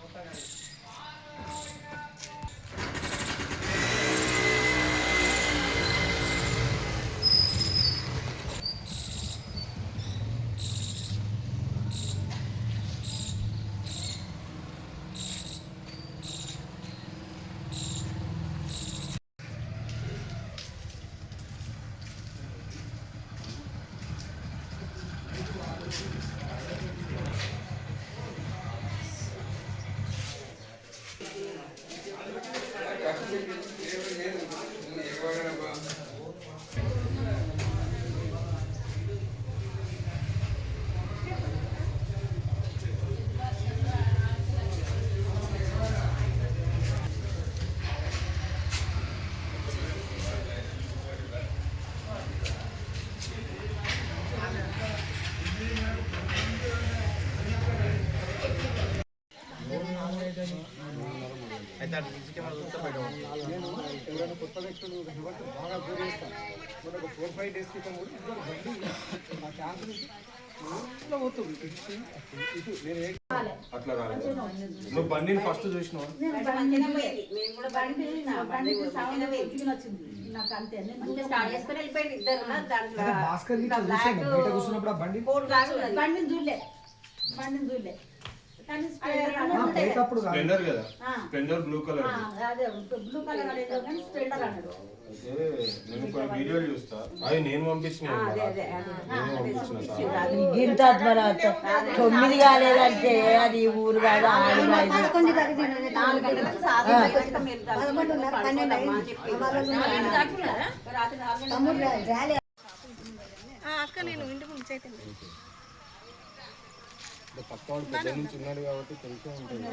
నేను ఎవరైనా కొత్త వ్యక్తులు బాగా దూరం చేస్తాను ఫోర్ ఫైవ్ డేస్ క్రితం కూడా ఇద్దరు బండి నా క్యాంప్ నుంచి అట్లా రాలేదు. నువ్వు బండిని ఫస్ట్ చూసినావా? భాస్కర్ కూర్చున్నప్పుడు బండి. బండిని చూడలే. బండిని చూడలే. స్ప్లెండర్ కాదు. స్ప్లెండర్ కదా? ఆ. స్ప్లెండర్ బ్లూ కలర్ ఆ, అదే బ్లూ కలర్ అనేది కానీ స్ప్లెండర్ అన్నాడు అయితే నేను కొన్ని వీడియోలు చూస్తా. అది నేను పంపించిన. నేను తొమ్మిది కాలేదంటే అది ఊరు కాదు కాదు నాలుగు గంటలకు సాధన పక్క వాడు పెద్ద నుంచి ఉన్నాడు కాబట్టి తెలిసే ఉంటుంది.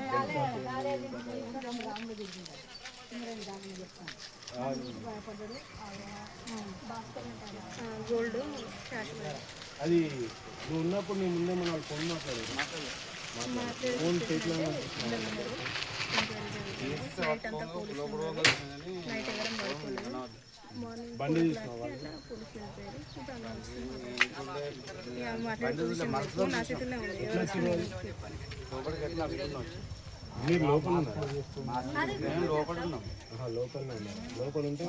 అది నువ్వు ఉన్నప్పుడు నేను ముందే మన ఫోన్ మాట్లాడు ఫోన్ చేతిలో బండి తీసుకున్నావా మీరు లోపల ఉన్నారు లోపల ఉన్నాం లోపల లోపల ఉంటే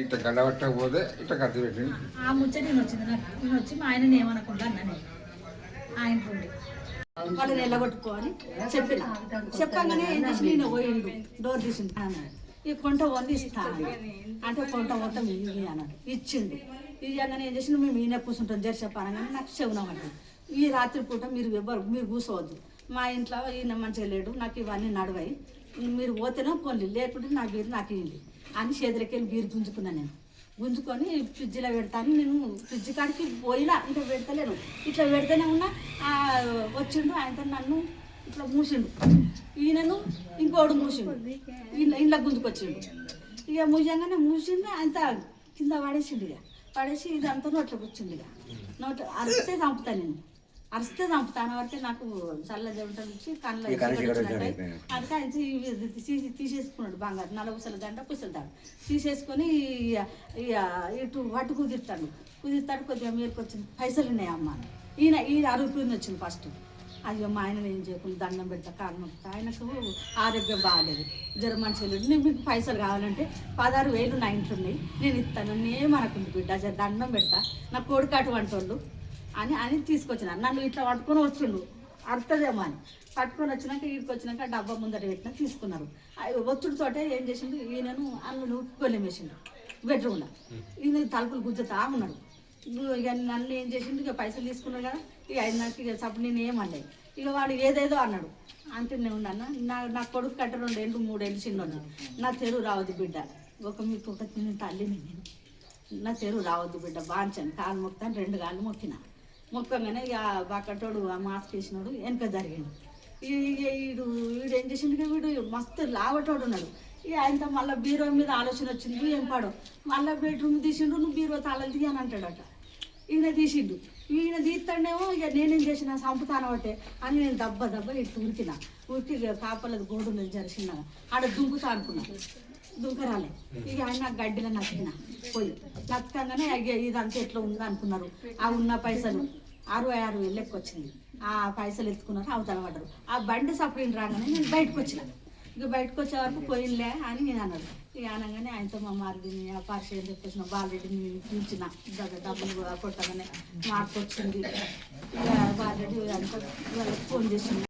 ఇట్లా గడవట్టకపోతే ఇట్లా కత్తి పెట్టింది ఆ ముచ్చట నేను వచ్చింది నాకు? నేను వచ్చి మా ఆయన ఏమనకుండా అన్న ఆయన ఉండి వాళ్ళని ఎల్లగొట్టుకోవాలి చెప్పిన. చెప్పగానే ఏం చేసి నేను పోయిండు? డోర్ తీసింది ఈ కొంట వందిస్తాను అంటే కొంట మొత్తం ఇవి అన్నాడు. ఇచ్చిండు. ఇవ్వగానే ఏం చేసిన మేము ఈయన కూర్చుంటాం. జరి చెప్పనగానే నాకు చెవునమంటాడు ఈ రాత్రి పూట మీరు ఎవ్వరు మీరు కూర్చోవద్దు. మా ఇంట్లో ఈయన మంచిగా లేడు. నాకు ఇవన్నీ నడవాయి. మీరు పోతేనే కొన్ని లేకుంటే నా బీరు నాకు ఇవ్వండి అని చేతులకి వెళ్ళి బీరు గుంజుకున్నా నేను. గుంజుకొని ఫ్రిడ్జ్లో పెడతాను. నేను ఫ్రిడ్జ్ కాడికి పోయినా ఇంకా పెడతలేను. ఇట్లా పెడితేనే ఉన్నా వచ్చిండు. ఆయనతో నన్ను ఇట్లా మూసిండు. ఈయనను ఇంకోడు మూసిండు. ఈయన ఇంట్లో గుంజుకొచ్చిండు. ఇక మూసంగానే మూసిండు అంత కింద పడేసిండు ఇక. పడేసి ఇదంతా నోట్లోకి వచ్చిండు ఇక. నోట్ అరిస్తే చంపుతా నేను. అరిస్తే చంపుతాను అంటే నాకు చల్ల జంట నుంచి కళ్ళ అందుకే ఆయన తీ- తీసి తీసేసుకున్నాడు బంగారు. నల్ల పుసల దండ పుసల దండ తీసేసుకొని ఇటు వట్టు కుదిర్తాడు. కుదిర్తాడు కొద్దిగా మీరుకు వచ్చింది పైసలు ఉన్నాయి అమ్మ. ఈయన ఈయన అరుగుతుంది వచ్చింది ఫస్ట్ అయ్యో మా ఆయన ఏం చేయకుండా దండం పెడతా కారణం ఆయనకు ఆరోగ్యం బాగాలేదు జ్వరం మంచిగా లేదు. నేను మీకు పైసలు కావాలంటే పదహారు వేలు నా ఇంట్లో ఉన్నాయి. నేను ఇస్తాను. నేనేమనకుంది బిడ్డ. జర దండం పెడతా. నా కొడుకు అటువంటి వాళ్ళు అని అని తీసుకొచ్చిన. నన్ను ఇట్లా పట్టుకొని వచ్చిండు అర్థదేమో అని. పట్టుకొని వచ్చినాక వీడికి వచ్చినాక డబ్బా ముందట పెట్టిన తీసుకున్నారు. ఒత్తుడితోటే ఏం చేసిండు? ఈయనను అన్ను గొల్లెం వేసిండు. బెడ్రూమ్లో. ఈయన తలుపులు గుజ్జుతా ఉన్నాడు. ఇక నన్ను ఏం చేసిండు? ఇక పైసలు తీసుకున్నాడు కదా ఇక ఆయన నాకు ఇక చప్పుడు నేను ఏమన్నాయి ఇక వాడు ఏదేదో అన్నాడు. అంటూనే ఉన్నాను నా నా కొడుకు కట్ట రెండేళ్ళు మూడేళ్ళు చిన్నోడు. నా తెరువు రావద్దు బిడ్డ. ఒక మీకు ఒక చిన్న తల్లిని నేను. నా చెరువు రావద్దు బిడ్డ బాంచాను కాలు మొక్కుతాను రెండు కాళ్ళు మొక్కిన. మొక్కగానే ఇక బాకటోడు ఆ మాస్క్ వేసినాడు వెనక జరిగిండు. ఇక వీడు వీడు ఏం చేసిండు వీడు? మస్తు లావటోడు ఉన్నాడు. ఇక ఆయనతో మళ్ళీ బీరో మీద ఆలోచన వచ్చింది. ఏం పాడు? మళ్ళీ బెడ్రూమ్ తీసిండు నువ్వు బీరో తాళాలు తీయని అంటాడట. ఈయన తీసిండు. ఈయన తీస్తాడేమో ఇక నేనేం చేసిన? సంపుతాను ఒకటే. అని నేను దెబ్బ దెబ్బ ఇట్లా ఉరికిన. ఉరికి కాపలది గోడు మీద జరిసినాగా ఆడ దుంకుతా అనుకున్నా. దుంకరాలే. ఇక ఆయన గడ్డిలో నచ్చిన. పోయి. నచ్చకంగానే ఇదంతా ఎట్లా ఉంది అనుకున్నారు. ఆ ఉన్న పైసలు అరవై ఆరు వేలు లెక్క వచ్చింది. ఆ పైసలు ఎత్తుకున్నారు అవతల పడ్డారు. ఆ బండి సపరేట్ రాగానే నేను బయటకు వచ్చిన. ఇక బయటకు వచ్చే వరకు పోయినలే అని నేను అన్నాడు అనగానే ఆయనతో మా మారిదిని ఆ పరిచయం చెప్పేసిన బాలరెడ్డిని పిలిచిన. దగ్గర డబ్బులు కూడా కొట్టగానే మార్పు వచ్చింది. ఇక బాలరెడ్డి అంతా వాళ్ళకి ఫోన్ చేసింది.